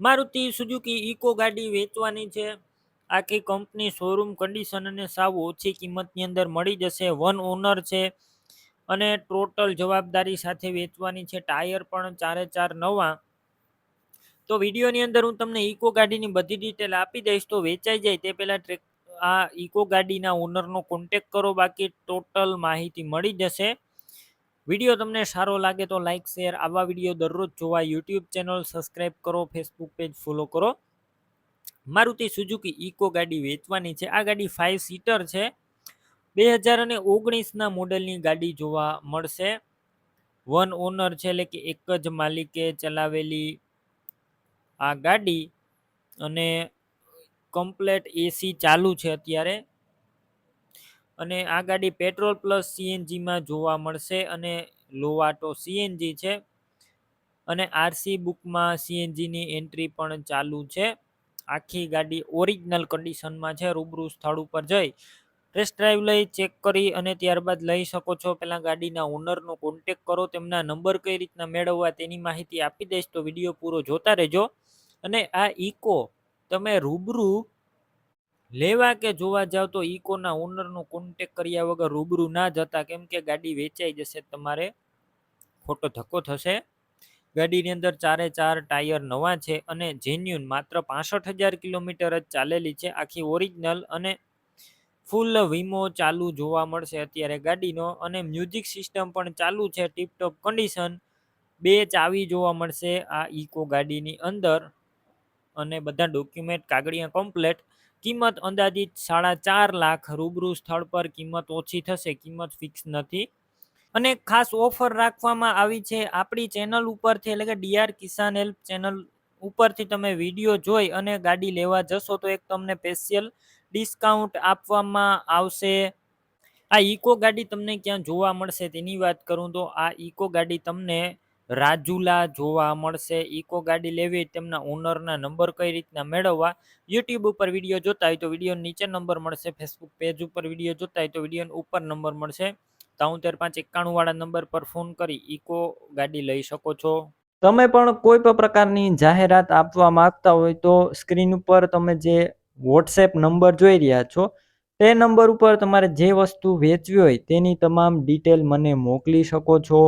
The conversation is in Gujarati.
મારુતિ સુઝુકી ઇકો ગાડી વેચવાની છે. આખી કંપની શોરૂમ કન્ડિશન અને સાવ ઓછી કિંમતની અંદર મળી જશે. વન ઓનર છે અને ટોટલ જવાબદારી સાથે વેચવાની છે. ટાયર પણ ચારે ચાર નવા. તો વિડીયોની અંદર હું તમને ઇકો ગાડીની બધી ડિટેલ આપી દઈશ. તો વેચાઈ જાય તે પહેલાં ટ્રેક આ ઇકો ગાડીના ઓનરનો કોન્ટેક કરો. બાકી ટોટલ માહિતી મળી જશે. વીડિયો તમને સારો લાગે તો લાઇક શેર આવા વીડિયો દરરોજ જોવા યુટ્યુબ ચેનલ સબસ્ક્રાઈબ કરો ફેસબુક પેજ ફોલો કરો. મારુતિ સુઝુકી ઇકો ગાડી વેચવાની છે. આ ગાડી ફાઇવ સીટર છે. બે હજાર અને ઓગણીસના મોડેલની ગાડી જોવા મળશે. વન ઓનર છે, એટલે કે એક જ માલિકે ચલાવેલી આ ગાડી અને કમ્પ્લેટ એસી ચાલુ છે અત્યારે. અને આ ગાડી પેટ્રોલ પ્લસ સીએનજીમાં જોવા મળશે અને લોવાટો સીએનજી છે. અને આરસી બુકમાં સીએનજીની એન્ટ્રી પણ ચાલુ છે. આખી ગાડી ઓરિજિનલ કન્ડિશનમાં છે, રૂબરૂ સ્થળ ઉપર જઈ ટેસ્ટ ડ્રાઈવ લઈ, ચેક કરી અને ત્યારબાદ લઈ શકો છો. પહેલાં ગાડીના ઓનરનો કોન્ટેક કરો, તેમના નંબર કઈ રીતના મેળવવા તેની માહિતી આપી દઈશ, તો વીડિયો પૂરો જોતા રહેજો. અને આ ઇકો તમે રૂબરૂ લેવા કે જોવા જાવ તો ઇકોના ઓનરનો કોન્ટેક કર્યા વગર રૂબરૂ ના જતા કેમ કે ગાડી વેચાઈ જશે તમારે, ખોટો ધક્કો થશે. ગાડીની અંદર ચારે ચાર ટાયર નવા છે અને જેન્યુન માત્ર પાસઠ હજાર કિલોમીટર જ ચાલેલી છે. આખી ઓરિજિનલ અને ફૂલ વીમો ચાલુ જોવા મળશે અત્યારે ગાડીનો અને મ્યુઝિક સિસ્ટમ પણ ચાલુ છે. ટીપટોપ કન્ડિશન બે ચાવી જોવા મળશે આ ઇકો ગાડીની અંદર અને બધા ડોક્યુમેન્ટ કાગળિયા કમ્પ્લેટ કિંમત અંદાજિત સાડા ચાર લાખ રૂબરૂ સ્થળ પર કિંમત ઓછી થશે, કિંમત ફિક્સ નથી. અને ખાસ ઓફર રાખવામાં આવી છે, આપણી ચેનલ ઉપરથી એટલે કે ડીઆર કિસાન હેલ્પ ચેનલ ઉપરથી તમે વીડિયો જોઈ અને ગાડી લેવા જશો તો એક તમને સ્પેશિયલ ડિસ્કાઉન્ટ આપવામાં આવશે. આ ઇકો ગાડી તમને ક્યાં જોવા મળશે તેની વાત કરું તો આ ઇકો ગાડી તમને રાજુલા જોવા મળશે. ઇકો ગાડી લેવી તેમના ઓનરના નંબર કઈ રીતના મેળવવા? યુટ્યુબ ઉપર વીડિયો જોતા હોય તો વીડિયો નીચે નંબર મળશે. ફેસબુક પેજ ઉપર વીડિયો જોતા હોય તો વીડિયો ઉપર નંબર મળશે. તોતેર પાંચ એકાણુંવાળા નંબર પર ફોન કરી ઇકો ગાડી લઈ શકો છો. તમે પણ કોઈ પણ પ્રકારની જાહેરાત આપવા માંગતા હોય તો સ્ક્રીન ઉપર તમે જે વોટ્સએપ નંબર જોઈ રહ્યા છો, તે નંબર ઉપર તમારે જે વસ્તુ વેચવી હોય તેની તમામ ડિટેલ મને મોકલી શકો છો.